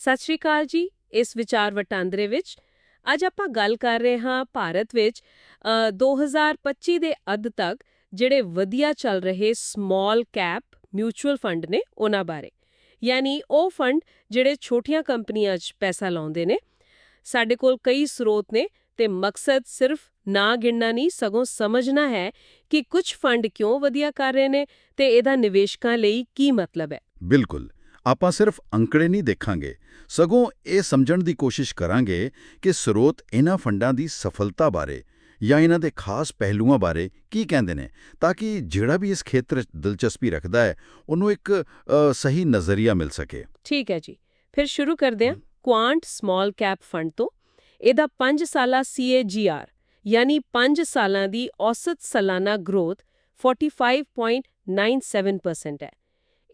ਸਤਿ ਸ਼੍ਰੀ ਅਕਾਲ ਜੀ ਇਸ ਵਿਚਾਰ ਵਟਾਂਦਰੇ ਵਿੱਚ ਅੱਜ ਆਪਾਂ ਗੱਲ ਕਰ ਰਹੇ ਹਾਂ ਭਾਰਤ ਵਿੱਚ ਅ, 2025 ਦੇ ਅੱਧ ਤੱਕ ਜਿਹੜੇ ਵਧੀਆ ਚੱਲ ਰਹੇ ਸਮਾਲ ਕੈਪ ਮਿਊਚੁਅਲ ਫੰਡ ਨੇ ਉਹਨਾਂ ਬਾਰੇ। ਯਾਨੀ ਉਹ ਫੰਡ ਜਿਹੜੇ ਛੋਟੀਆਂ ਕੰਪਨੀਆਂ 'ਚ ਪੈਸਾ ਲਾਉਂਦੇ ਨੇ ਸਾਡੇ ਕੋਲ ਕਈ ਸਰੋਤ ਨੇ ਤੇ ਮਕਸਦ ਸਿਰਫ ਨਾ ਗਿਣਨਾ ਨਹੀਂ ਸਗੋਂ ਸਮਝਣਾ ਹੈ ਕਿ ਕੁਝ ਫੰਡ ਕਿਉਂ ਵਧੀਆ ਕਰ ਰਹੇ ਨੇ ਤੇ ਇਹਦਾ ਨਿਵੇਸ਼ਕਾਂ ਲਈ ਕੀ ਮਤਲਬ ਹੈ। ਬਿਲਕੁਲ। ਆਪਾਂ ਸਿਰਫ ਅੰਕੜੇ ਨਹੀਂ ਦੇਖਾਂਗੇ। ਸਗੋਂ ਇਹ ਸਮਝਣ ਦੀ ਕੋਸ਼ਿਸ਼ ਕਰਾਂਗੇ ਕਿ ਸਰੋਤ ਇਹਨਾਂ ਫੰਡਾਂ ਦੀ ਸਫਲਤਾ ਬਾਰੇ ਜਾਂ ਇਹਨਾਂ ਦੇ ਖਾਸ ਪਹਿਲੂਆਂ ਬਾਰੇ ਕੀ ਕਹਿੰਦੇ ਨੇ ਤਾਂ ਕਿ ਜਿਹੜਾ ਵੀ ਇਸ ਖੇਤਰ 'ਚ ਦਿਲਚਸਪੀ ਰੱਖਦਾ ਹੈ ਉਹਨੂੰ ਇੱਕ ਸਹੀ ਨਜ਼ਰੀਆ ਮਿਲ ਸਕੇ। ਠੀਕ ਹੈ ਜੀ। ਫਿਰ ਸ਼ੁਰੂ ਕਰਦੇ ਹਾਂ ਕੁਆਂਟ ਸਮਾਲ ਕੈਪ ਫੰਡ ਤੋਂ। ਇਹਦਾ 5 ਸਾਲਾ CAGR ਯਾਨੀ 5 ਸਾਲਾਂ ਦੀ ਔਸਤ ਸਾਲਾਨਾ ਗਰੋਥ 45.97% ਹੈ।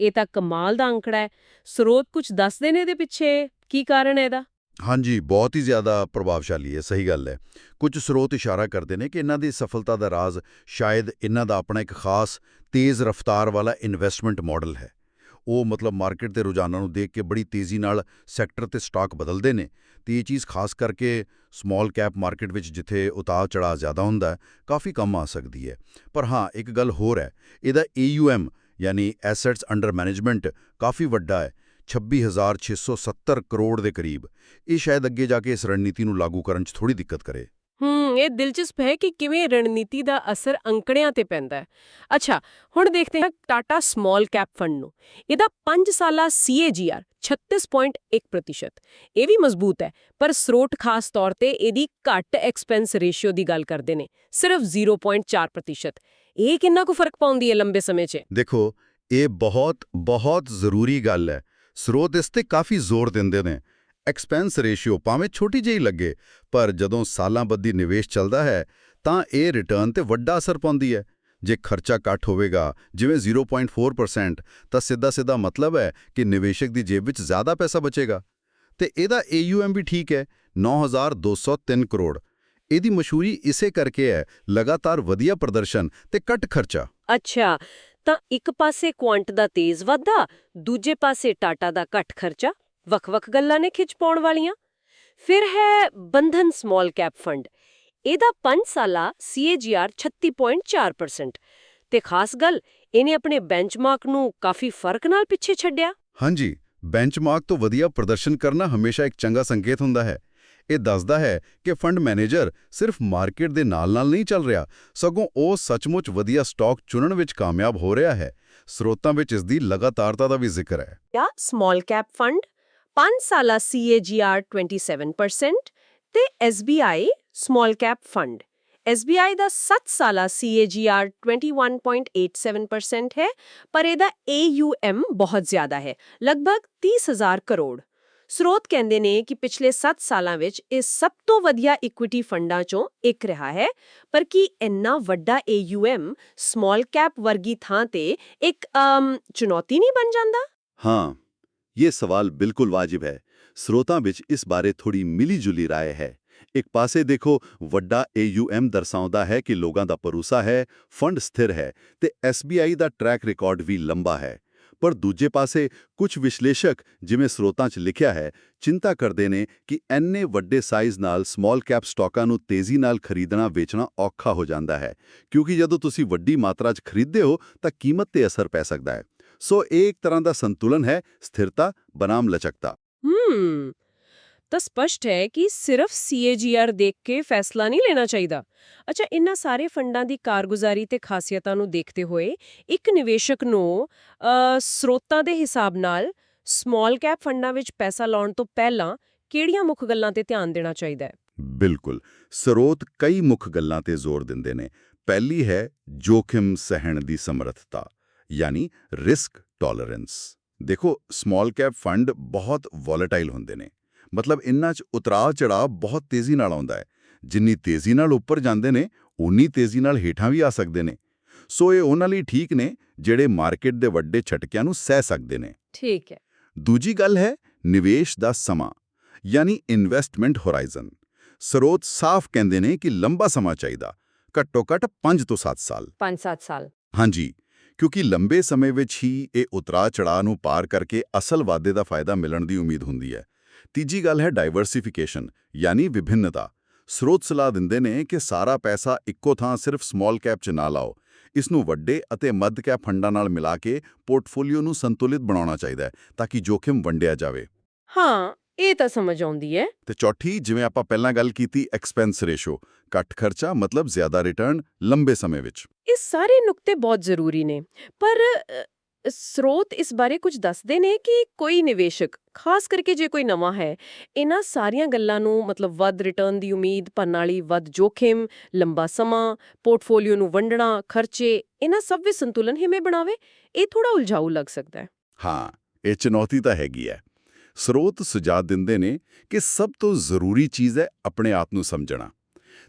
ਇਹ ਤਾਂ ਕਮਾਲ ਦਾ ਅੰਕੜਾ ਹੈ। ਸਰੋਤ ਕੁਝ ਦੱਸਦੇ ਨੇ ਇਹਦੇ ਪਿੱਛੇ? ਕੀ ਕਾਰਨ ਹੈ ਇਹਦਾ? ਹਾਂਜੀ, ਬਹੁਤ ਹੀ ਜ਼ਿਆਦਾ ਪ੍ਰਭਾਵਸ਼ਾਲੀ ਹੈ, ਸਹੀ ਗੱਲ ਹੈ। ਕੁਝ ਸਰੋਤ ਇਸ਼ਾਰਾ ਕਰਦੇ ਨੇ ਕਿ ਇਹਨਾਂ ਦੀ ਸਫਲਤਾ ਦਾ ਰਾਜ਼ ਸ਼ਾਇਦ ਇਹਨਾਂ ਦਾ ਆਪਣਾ ਇੱਕ ਖਾਸ ਤੇਜ਼ ਰਫ਼ਤਾਰ ਵਾਲਾ ਇਨਵੈਸਟਮੈਂਟ ਮਾਡਲ ਹੈ। ਉਹ ਮਤਲਬ ਮਾਰਕੀਟ ਦੇ ਰੁਝਾਨਾਂ ਨੂੰ ਦੇਖ ਕੇ ਬੜੀ ਤੇਜ਼ੀ ਨਾਲ ਸੈਕਟਰ ਤੇ ਸਟਾਕ ਬਦਲਦੇ ਨੇ। ਤੇ ਇਹ ਚੀਜ਼ ਖਾਸ ਕਰਕੇ ਸਮਾਲ ਕੈਪ ਮਾਰਕੀਟ ਵਿੱਚ ਜਿੱਥੇ ਉਤਾਰ ਚੜਾਅ ਜ਼ਿਆਦਾ ਹੁੰਦਾ ਹੈ, ਕਾਫੀ ਕੰਮ ਆ ਸਕਦੀ ਹੈ। ਪਰ ਹਾਂ, ਇੱਕ ਗੱਲ ਹੋਰ ਹੈ, ਇਹਦਾ AUM ਯਾਨੀ ਐਸੈਟਸ ਅੰਡਰ ਮੈਨੇਜਮੈਂਟ ਕਾਫੀ ਵੱਡਾ ਹੈ 26670 ਕਰੋੜ ਦੇ ਕਰੀਬ। ਇਹ ਸ਼ਾਇਦ ਅੱਗੇ ਜਾ ਕੇ ਇਸ ਰਣਨੀਤੀ ਨੂੰ ਲਾਗੂ ਕਰਨ 'ਚ ਥੋੜੀ ਦਿੱਕਤ ਕਰੇ। ਹੂੰ, ਇਹ ਦਿਲਚਸਪ ਹੈ ਕਿ ਕਿਵੇਂ ਰਣਨੀਤੀ ਦਾ ਅਸਰ ਅੰਕੜਿਆਂ ਤੇ ਪੈਂਦਾ ਹੈ। ਅੱਛਾ, ਹੁਣ ਦੇਖਦੇ ਹਾਂ ਟਾਟਾ ਸਮਾਲ ਕੈਪ ਫੰਡ ਨੂੰ। ਇਹਦਾ 5 ਸਾਲਾ CAGR 36.1% ਇਹ ਵੀ ਮਜ਼ਬੂਤ ਹੈ, ਪਰ ਸਰੋਟ ਖਾਸ ਤੌਰ ਤੇ ਇਹਦੀ ਘੱਟ ਐਕਸਪੈਂਸ ਰੇਸ਼ੀਓ ਦੀ ਗੱਲ ਕਰਦੇ ਨੇ, ਸਿਰਫ 0.4% ਇਹ ਕਿੰਨਾ ਕੁ ਫ਼ਰਕ ਪਾਉਂਦੀ ਹੈ ਲੰਬੇ ਸਮੇਂ 'ਚ? ਦੇਖੋ, ਇਹ ਬਹੁਤ ਬਹੁਤ ਜ਼ਰੂਰੀ ਗੱਲ ਹੈ। ਸਰੋਤ ਇਸ ਤੇ ਕਾਫੀ ਜ਼ੋਰ ਦਿੰਦੇ ਨੇ। ਐਕਸਪੈਂਸ ਰੇਸ਼ੀਓ ਭਾਵੇਂ ਛੋਟੀ ਜਿਹੀ ਲੱਗੇ, ਪਰ ਜਦੋਂ ਸਾਲਾਂ ਬੱਧੀ ਨਿਵੇਸ਼ ਚੱਲਦਾ ਹੈ, ਤਾਂ ਇਹ ਰਿਟਰਨ ਤੇ ਵੱਡਾ ਅਸਰ ਪਾਉਂਦੀ ਹੈ। ਜੇ ਖਰਚਾ ਘੱਟ ਹੋਵੇਗਾ, ਜਿਵੇਂ 0.4% ਤਾਂ ਸਿੱਧਾ-ਸਿੱਧਾ ਮਤਲਬ ਹੈ ਕਿ ਨਿਵੇਸ਼ਕ ਦੀ ਜੇਬ ਵਿੱਚ ਜ਼ਿਆਦਾ ਪੈਸਾ ਬਚੇਗਾ। ਤੇ ਇਹਦਾ AUM ਵੀ ਠੀਕ ਹੈ 9203 ਕਰੋੜ। ਇਹਦੀ ਮਸ਼ਹੂਰੀ ਇਸੇ ਕਰਕੇ ਹੈ ਲਗਾਤਾਰ ਵਧੀਆ ਪ੍ਰਦਰਸ਼ਨ ਤੇ ਘੱਟ ਖਰਚਾ। ਅੱਛਾ ਤਾਂ ਇੱਕ ਪਾਸੇ ਕੁਆਂਟ ਦਾ ਤੇਜ਼ ਵਾਧਾ ਦੂਜੇ ਪਾਸੇ ਟਾਟਾ ਦਾ ਘੱਟ ਖਰਚਾ ਵੱਖ-ਵੱਖ ਗੱਲਾਂ ਨੇ ਖਿੱਚ ਪਾਉਣ ਵਾਲੀਆਂ। ਫਿਰ ਹੈ ਬੰਧਨ ਸਮਾਲ ਕੈਪ ਫੰਡ ਇਹਦਾ 5 ਸਾਲਾ CAGR 36.4% ਤੇ ਖਾਸ ਗੱਲ ਇਹਨੇ ਆਪਣੇ ਬੈਂਚਮਾਰਕ ਨੂੰ ਕਾਫੀ ਫ਼ਰਕ ਨਾਲ ਪਿੱਛੇ ਛੱਡਿਆ। ਹਾਂਜੀ ਬੈਂਚਮਾਰਕ ਤੋਂ ਵਧੀਆ ਪ੍ਰਦਰਸ਼ਨ ਕਰਨਾ ਹਮੇਸ਼ਾ ਇੱਕ ਚੰਗਾ ਸੰਕੇਤ ਹੁੰਦਾ ਹੈ। ਇਹ ਦੱਸਦਾ ਹੈ ਕਿ ਫੰਡ ਮੈਨੇਜਰ ਸਿਰਫ ਮਾਰਕੀਟ ਦੇ ਨਾਲ-ਨਾਲ ਨਹੀਂ ਚੱਲ ਰਿਹਾ, ਸਗੋਂ ਉਹ ਸੱਚਮੁੱਚ ਵਧੀਆ ਸਟਾਕ ਚੁਣਨ ਵਿੱਚ ਕਾਮਯਾਬ ਹੋ ਰਿਹਾ ਹੈ। ਸਰੋਤਾਂ ਵਿੱਚ ਇਸ ਦੀ ਲਗਾਤਾਰਤਾ ਦਾ ਵੀ ਜ਼ਿਕਰ ਹੈ। ਜਾਂ ਸਮਾਲ ਕੈਪ ਫੰਡ 5 ਸਾਲਾ CAGR 27% ਤੇ SBI small cap fund SBI ਦਾ 7 ਸਾਲਾ CAGR 21.87% ਹੈ, ਪਰ ਇਹਦਾ AUM ਬਹੁਤ ਜ਼ਿਆਦਾ ਹੈ, ਲਗਭਗ 30000 ਕਰੋੜ। ਸਰੋਤ ਕਹਿੰਦੇ ਨੇ ਕਿ ਪਿਛਲੇ 7 ਸਾਲਾਂ ਵਿੱਚ ਇਹ ਸਭ ਤੋਂ ਵਧੀਆ ਇਕੁਇਟੀ ਫੰਡਾਂ ਚੋਂ ਇੱਕ ਰਿਹਾ ਹੈ, ਪਰ ਕੀ ਇੰਨਾ ਵੱਡਾ AUM ਸਮਾਲ ਕੈਪ ਵਰਗੀ ਥਾਂ ਤੇ ਇੱਕ ਚੁਣੌਤੀ ਨਹੀਂ ਬਣ ਜਾਂਦਾ? ਹਾਂ, ਇਹ ਸਵਾਲ ਬਿਲਕੁਲ ਵਾਜਿਬ ਹੈ। ਸਰੋਤਾਂ ਵਿੱਚ ਇਸ ਬਾਰੇ ਥੋੜੀ ਮਿਲੀ-ਜੁਲੀ ਰਾਏ ਹੈ। ਇੱਕ ਪਾਸੇ ਦੇਖੋ, ਵੱਡਾ AUM ਦਰਸਾਉਂਦਾ ਹੈ ਕਿ ਲੋਕਾਂ ਦਾ ਭਰੋਸਾ ਹੈ, ਫੰਡ ਸਥਿਰ ਹੈ ਤੇ SBI ਦਾ ਟਰੈਕ ਰਿਕਾਰਡ ਵੀ ਲੰਬਾ ਹੈ। ਪਰ ਦੂਜੇ ਪਾਸੇ ਕੁਝ ਵਿਸ਼ਲੇਸ਼ਕ ਜਿਵੇਂ ਸਰੋਤਾਂ 'ਚ ਲਿਖਿਆ ਹੈ, ਚਿੰਤਾ ਕਰਦੇ ਨੇ ਕਿ ਐਨੇ ਵੱਡੇ ਸਾਈਜ਼ ਨਾਲ ਸਮਾਲ ਕੈਪ ਸਟਾਕਾਂ ਨੂੰ ਤੇਜ਼ੀ ਨਾਲ ਖਰੀਦਣਾ ਵੇਚਣਾ ਔਖਾ ਹੋ ਜਾਂਦਾ ਹੈ, ਕਿਉਂਕਿ ਜਦੋਂ ਤੁਸੀਂ ਵੱਡੀ ਮਾਤਰਾ 'ਚ ਖਰੀਦਦੇ ਹੋ ਤਾਂ ਕੀਮਤ ਤੇ ਅਸਰ ਪੈ ਸਕਦਾ ਹੈ। ਸੋ ਇਹ ਇੱਕ ਤਰ੍ਹਾਂ ਦਾ ਸੰਤੁਲਨ ਹੈ, ਸਥਿਰਤਾ, ਬਨਾਮ ਲਚਕਤਾ। ਹੂੰ। ਤਾਂ ਸਪਸ਼ਟ ਹੈ ਕਿ ਸਿਰਫ CAGR ਦੇਖ ਕੇ ਫੈਸਲਾ ਨਹੀਂ ਲੈਣਾ ਚਾਹੀਦਾ। ਅੱਛਾ, ਇਨ੍ਹਾਂ ਸਾਰੇ ਫੰਡਾਂ ਦੀ ਕਾਰਗੁਜ਼ਾਰੀ ਤੇ ਖਾਸੀਅਤਾਂ ਨੂੰ ਦੇਖਦੇ ਹੋਏ ਇੱਕ ਨਿਵੇਸ਼ਕ ਨੂੰ ਸਰੋਤਾਂ ਦੇ ਹਿਸਾਬ ਨਾਲ ਸਮਾਲ ਕੈਪ ਫੰਡਾਂ ਵਿੱਚ ਪੈਸਾ ਲਾਉਣ ਤੋਂ ਪਹਿਲਾਂ ਕਿਹੜੀਆਂ ਮੁੱਖ ਗੱਲਾਂ ਤੇ ਧਿਆਨ ਦੇਣਾ ਚਾਹੀਦਾ ਹੈ? ਬਿਲਕੁਲ। ਸਰੋਤ ਕਈ ਮੁੱਖ ਗੱਲਾਂ ਤੇ ਜ਼ੋਰ ਦਿੰਦੇ ਨੇ। ਪਹਿਲੀ ਹੈ ਜੋਖਿਮ ਸਹਿਣ ਦੀ ਸਮਰੱਥਤਾ, ਯਾਨੀ ਰਿਸਕ ਟੋਲਰੈਂਸ ਦੇਖੋ ਸਮਾਲ ਕੈਪ ਫੰਡ ਬਹੁਤ ਵੋਲੇਟਾਈਲ ਹੁੰਦੇ ਨੇ। ਮਤਲਬ ਇਨ੍ਹਾਂ 'ਚ ਉਤਰਾਅ ਚੜਾਅ ਬਹੁਤ ਤੇਜ਼ੀ ਨਾਲ ਆਉਂਦਾ ਹੈ। ਜਿੰਨੀ ਤੇਜ਼ੀ ਨਾਲ ਉੱਪਰ ਜਾਂਦੇ ਨੇ ਉਨੀ ਤੇਜ਼ੀ ਨਾਲ ਹੇਠਾਂ ਵੀ ਆ ਸਕਦੇ ਨੇ। ਸੋ ਇਹ ਉਹਨਾਂ ਲਈ ਠੀਕ ਨੇ ਜਿਹੜੇ ਮਾਰਕੀਟ ਦੇ ਵੱਡੇ ਝਟਕਿਆਂ ਨੂੰ ਸਹਿ ਸਕਦੇ ਨੇ। ਠੀਕ ਹੈ। ਦੂਜੀ ਗੱਲ ਹੈ ਨਿਵੇਸ਼ ਦਾ ਸਮਾਂ ਯਾਨੀ ਇਨਵੈਸਟਮੈਂਟ ਹੋਰਾਈਜ਼ਨ ਸਰੋਤ ਸਾਫ਼ ਕਹਿੰਦੇ ਨੇ ਕਿ ਲੰਬਾ ਸਮਾਂ ਚਾਹੀਦਾ ਘੱਟੋ ਘੱਟ 5 ਤੋਂ 7 ਸਾਲ। 5-7 ਸਾਲ। ਹਾਂਜੀ ਕਿਉਂਕਿ ਲੰਬੇ ਸਮੇਂ ਵਿੱਚ ਹੀ ਇਹ ਉਤਰਾਅ ਚੜਾਅ ਨੂੰ ਪਾਰ ਕਰਕੇ ਅਸਲ ਵਾਧੇ ਦਾ ਫਾਇਦਾ ਮਿਲਣ ਦੀ ਉਮੀਦ ਹੁੰਦੀ ਹੈ। ਤੀਜੀ ਗੱਲ ਹੈ ਡਾਈਵਰਸਿਫਿਕੇਸ਼ਨ ਯਾਨੀ ਵਿਭਿੰਨਤਾ। ਸਰੋਤ ਸਲਾਹ ਦਿੰਦੇ ਨੇ ਕਿ ਸਾਰਾ ਪੈਸਾ ਇੱਕੋ ਥਾਂ ਸਿਰਫ ਸਮਾਲ ਕੈਪ 'ਚ ਨਾ ਲਾਓ। ਇਸ ਨੂੰ ਵੱਡੇ ਅਤੇ ਮੱਧ ਕੈਪ ਫੰਡਾਂ ਨਾਲ ਮਿਲਾ ਕੇ ਪੋਰਟਫੋਲੀਓ ਨੂੰ ਸੰਤੁਲਿਤ ਬਣਾਉਣਾ ਚਾਹੀਦਾ ਹੈ ਤਾਂ ਕਿ ਜੋਖਿਮ ਵੰਡਿਆ ਜਾਵੇ। ਹਾਂ ਇਹ ਤਾਂ ਸਮਝ ਆਉਂਦੀ ਹੈ। ਤੇ ਚੌਥੀ ਜਿਵੇਂ ਆਪਾਂ ਪਹਿਲਾਂ ਗੱਲ ਕੀਤੀ ਐਕਸਪੈਂਸ ਰੇਸ਼ੋ ਘੱਟ ਖਰਚਾ ਮਤਲਬ ਜ਼ਿਆਦਾ ਰਿਟਰਨ ਲੰਬੇ ਸਮੇਂ ਵਿੱਚ। ਇਹ ਸਾਰੇ ਨੁਕਤੇ ਬਹੁਤ ਜ਼ਰੂਰੀ ਨੇ ਪਰ ਸਰੋਤ ਇਸ ਬਾਰੇ ਕੁਝ ਦੱਸਦੇ ਨੇ ਕਿ ਕੋਈ ਨਿਵੇਸ਼ਕ ਖਾਸ ਕਰਕੇ ਜੇ ਕੋਈ ਨਵਾਂ ਹੈ ਇਹਨਾਂ ਸਾਰੀਆਂ ਗੱਲਾਂ ਨੂੰ ਮਤਲਬ ਵੱਧ ਰਿਟਰਨ ਦੀ ਉਮੀਦ ਭਰਨ ਵਾਲੀ ਵੱਧ ਜੋਖਿਮ ਲੰਬਾ ਸਮਾਂ ਪੋਰਟਫੋਲੀਓ ਨੂੰ ਵੰਡਣਾ ਖਰਚੇ ਇਹਨਾਂ ਸਭ ਵਿੱਚ ਸੰਤੁਲਨ ਹਿਵੇਂ ਬਣਾਵੇ ਇਹ ਥੋੜਾ ਉਲਝਾਊ ਲੱਗ ਸਕਦਾ ਹੈ ਹਾਂ ਇਹ ਚੁਣੌਤੀ ਤਾਂ ਹੈਗੀ ਹੈ ਸਰੋਤ ਸੁਝਾਅ ਦਿੰਦੇ ਨੇ ਕਿ ਸਭ ਤੋਂ ਜ਼ਰੂਰੀ ਚੀਜ਼ ਹੈ ਆਪਣੇ ਆਪ ਨੂੰ ਸਮਝਣਾ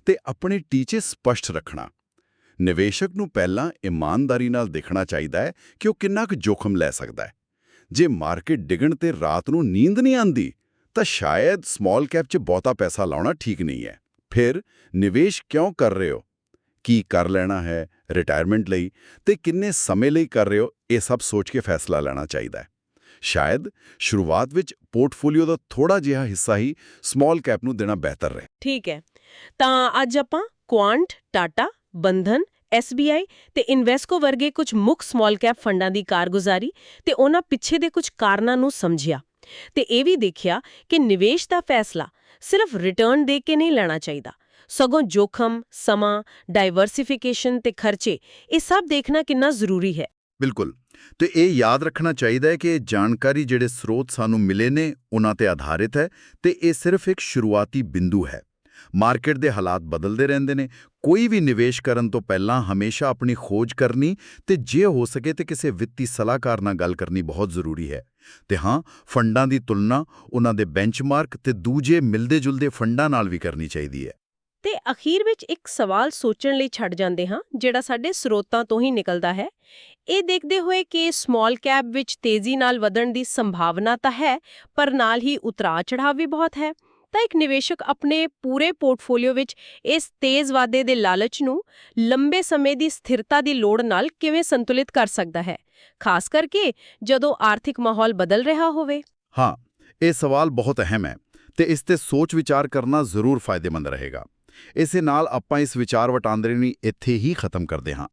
ਤੇ ਆਪਣੇ ਟੀਚੇ ਸਪਸ਼ਟ ਰੱਖਣਾ ਨਿਵੇਸ਼ਕ ਨੂੰ ਪਹਿਲਾਂ ਇਮਾਨਦਾਰੀ ਨਾਲ ਦੇਖਣਾ ਚਾਹੀਦਾ ਹੈ ਕਿ ਉਹ ਕਿੰਨਾ ਕੁ ਜੋਖਮ ਲੈ ਸਕਦਾ ਹੈ। ਜੇ ਮਾਰਕੀਟ ਡਿੱਗਣ ਤੇ ਰਾਤ ਨੂੰ ਨੀਂਦ ਨਹੀਂ ਆਂਦੀ ਤਾਂ ਸ਼ਾਇਦ ਸਮਾਲ ਕੈਪ 'ਚ ਬਹੁਤਾ ਪੈਸਾ ਲਾਉਣਾ ਠੀਕ ਨਹੀਂ ਹੈ। ਫਿਰ ਨਿਵੇਸ਼ ਕਿਉਂ ਕਰ ਰਹੇ ਹੋ? ਕੀ ਕਰ ਲੈਣਾ ਹੈ ਰਿਟਾਇਰਮੈਂਟ ਲਈ ਤੇ ਕਿੰਨੇ ਸਮੇਂ ਲਈ ਕਰ ਰਹੇ ਹੋ? ਇਹ ਸਭ ਸੋਚ ਕੇ ਫੈਸਲਾ ਲੈਣਾ ਚਾਹੀਦਾ ਹੈ। ਸ਼ਾਇਦ ਸ਼ੁਰੂਆਤ ਵਿੱਚ ਪੋਰਟਫੋਲੀਓ ਦਾ ਥੋੜਾ ਜਿਹਾ ਹਿੱਸਾ ਹੀ ਸਮਾਲ ਕੈਪ ਨੂੰ ਦੇਣਾ ਬਿਹਤਰ ਰਹੇ। ਠੀਕ ਹੈ। ਤਾਂ ਅੱਜ ਆਪਾਂ ਕੁਆਂਟ, ਟਾਟਾ ਬੰਧਨ SBI ਤੇ ਇਨਵੈਸਕੋ ਵਰਗੇ ਕੁਝ ਮੁੱਖ ਸਮਾਲ ਕੈਪ ਫੰਡਾਂ ਦੀ ਕਾਰਗੁਜ਼ਾਰੀ ਤੇ ਉਹਨਾਂ ਪਿੱਛੇ ਦੇ ਕੁਝ ਕਾਰਨਾਂ ਨੂੰ ਸਮਝਿਆ ਤੇ ਇਹ ਵੀ ਦੇਖਿਆ ਕਿ ਨਿਵੇਸ਼ ਦਾ ਫੈਸਲਾ ਸਿਰਫ ਰਿਟਰਨ ਦੇ ਕੇ ਨਹੀਂ ਲੈਣਾ ਚਾਹੀਦਾ। ਸਗੋਂ ਜੋਖਮ, ਸਮਾਂ ਡਾਈਵਰਸਿਫਿਕੇਸ਼ਨ ਤੇ ਖਰਚੇ, ਇਹ ਸਭ ਦੇਖਣਾ ਕਿੰਨਾ ਜ਼ਰੂਰੀ ਹੈ। ਬਿਲਕੁਲ। ਤੇ ਇਹ ਯਾਦ ਰੱਖਣਾ ਚਾਹੀਦਾ ਹੈ ਕਿ ਇਹ ਜਾਣਕਾਰੀ ਜਿਹੜੇ ਸਰੋਤ ਸਾਨੂੰ ਮਿਲੇ ਨੇ, ਉਹਨਾਂ ਤੇ ਆਧਾਰਿਤ ਹੈ ਤੇ ਇਹ ਸਿਰਫ ਇੱਕ ਸ਼ੁਰੂਆਤੀ ਬਿੰਦੂ ਹੈ। ਮਾਰਕੀਟ ਦੇ ਹਾਲਾਤ ਬਦਲਦੇ ਰਹਿੰਦੇ ਨੇ। ਕੋਈ ਵੀ ਨਿਵੇਸ਼ ਕਰਨ ਤੋਂ ਪਹਿਲਾਂ ਹਮੇਸ਼ਾ ਆਪਣੀ ਖੋਜ ਕਰਨੀ ਤੇ ਜੇ ਹੋ ਸਕੇ ਤੇ ਕਿਸੇ ਵਿੱਤੀ ਸਲਾਹਕਾਰ ਨਾਲ ਗੱਲ ਕਰਨੀ ਬਹੁਤ ਜ਼ਰੂਰੀ ਹੈ। ਤੇ ਹਾਂ, ਫੰਡਾਂ ਦੀ ਤੁਲਨਾ ਉਹਨਾਂ ਦੇ ਬੈਂਚਮਾਰਕ ਤੇ ਦੂਜੇ ਮਿਲਦੇ-ਜੁਲਦੇ ਫੰਡਾਂ ਨਾਲ ਵੀ ਕਰਨੀ ਚਾਹੀਦੀ ਹੈ। ਤੇ ਅਖੀਰ ਵਿੱਚ ਇੱਕ ਸਵਾਲ ਸੋਚਣ ਲਈ ਛੱਡ ਜਾਂਦੇ ਹਾਂ, ਜਿਹੜਾ ਸਾਡੇ ਸਰੋਤਾਂ ਤੋਂ ਹੀ ਨਿਕਲਦਾ ਹੈ। ਇਹ ਦੇਖਦੇ ਹੋਏ ਕਿ ਸਮਾਲ ਕੈਪ ਵਿੱਚ ਤੇਜ਼ੀ ਨਾਲ ਵਧਣ ਦੀ ਸੰਭਾਵਨਾ ਤਾਂ ਹੈ, ਪਰ ਨਾਲ ਹੀ ਉਤਰਾਅ ਚੜਾਅ ਵੀ ਬਹੁਤ ਹੈ। ਤਾਂ ਇੱਕ ਨਿਵੇਸ਼ਕ ਆਪਣੇ ਪੂਰੇ ਪੋਰਟਫੋਲੀਓ ਵਿੱਚ ਇਸ ਤੇਜ਼ ਵਾਧੇ ਦੇ ਲਾਲਚ ਨੂੰ ਲੰਬੇ ਸਮੇਂ ਦੀ ਸਥਿਰਤਾ ਦੀ ਲੋੜ ਨਾਲ ਕਿਵੇਂ ਸੰਤੁਲਿਤ ਕਰ ਸਕਦਾ ਹੈ? ਖਾਸ ਕਰਕੇ ਜਦੋਂ ਆਰਥਿਕ ਮਾਹੌਲ ਬਦਲ ਰਿਹਾ ਹੋਵੇ। ਹਾਂ, ਇਹ ਸਵਾਲ ਬਹੁਤ ਅਹਿਮ ਹੈ ਤੇ ਇਸ ਤੇ ਸੋਚ ਵਿਚਾਰ ਕਰਨਾ ਜ਼ਰੂਰ ਫਾਇਦੇਮੰਦ ਰਹੇਗਾ। ਇਸੇ ਨਾਲ ਆਪਾਂ ਇਸ ਵਿਚਾਰ ਵਟਾਂਦਰੇ ਨੂੰ ਇੱਥੇ ਹੀ ਖਤਮ ਕਰਦੇ ਹਾਂ।